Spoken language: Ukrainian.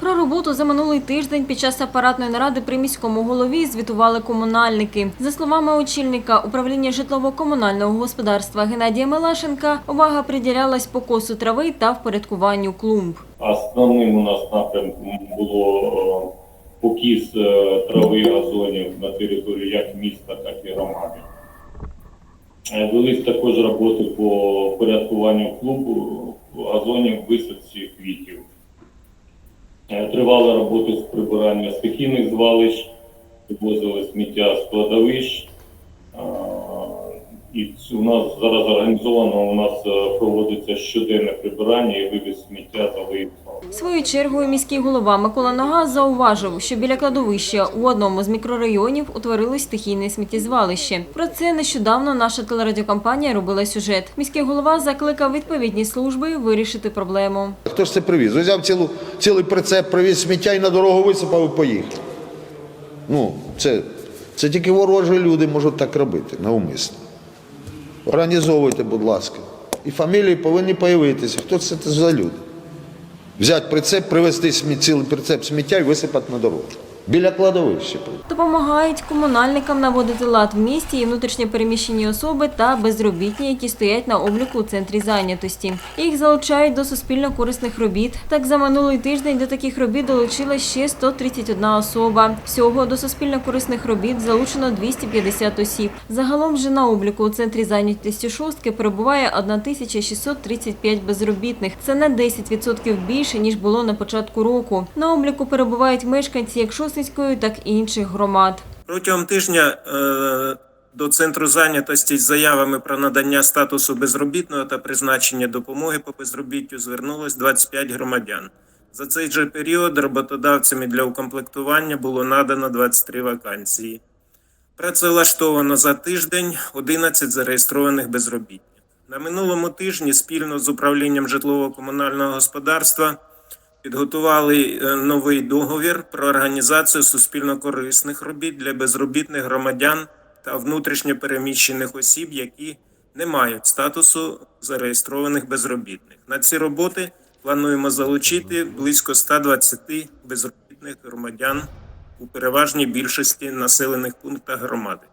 Про роботу за минулий тиждень під час апаратної наради при міському голові звітували комунальники. За словами очільника управління житлово-комунального господарства Геннадія Мелашенка, увага приділялась покосу трави та впорядкуванню клумб. Основним у нас напрямком було е, покіс е, трави газонів на території як міста, так і громади. Е, Велись також роботи по порядкуванню клубу газонів висадці квітів. Е, Тривали роботи з прибирання стихійних звалищ, вивозили сміття з кладовищ. І у нас зараз організовано, у нас е, проводиться щоденне прибирання і вивіз сміття за виїздом. Своєю чергою міський голова Микола Нога зауважив, що біля кладовища у одному з мікрорайонів утворилось стихійне сміттєзвалище. Про це нещодавно наша телерадіокомпанія робила сюжет. Міський голова закликав відповідні служби вирішити проблему. Хто ж це привіз? Взяв цілу, цілий прицеп, привіз сміття і на дорогу висипав і поїхав. Ну, це, це тільки ворожі люди можуть так робити навмисно. Організовуйте, будь ласка. І фамілії повинні появитися. Хто це за люди? Взяти прицеп, привезти цілий прицеп сміття і висипати на дорогу. Біля кладовища. Допомагають комунальникам наводити лад в місті і внутрішньо переміщені особи та безробітні, які стоять на обліку у центрі зайнятості. Їх залучають до суспільно корисних робіт. Так за минулий тиждень до таких робіт долучилась ще 131 особа. Всього до суспільно корисних робіт залучено 250 осіб. Загалом же на обліку у центрі зайнятості шостки перебуває 1635 безробітних. Це на 10% більше ніж було на початку року. На обліку перебувають мешканці як Шосницької, так і інших громад. Протягом тижня е, до центру зайнятості з заявами про надання статусу безробітного та призначення допомоги по безробіттю звернулось 25 громадян. За цей же період роботодавцями для укомплектування було надано 23 вакансії. Працевлаштовано за тиждень 11 зареєстрованих безробітних. На минулому тижні спільно з управлінням житлово-комунального господарства підготували е, новий договір про організацію суспільно-корисних робіт для безробітних громадян та внутрішньо переміщених осіб, які не мають статусу зареєстрованих безробітних. На ці роботи плануємо залучити близько 120 безробітних громадян у переважній більшості населених пунктах громади.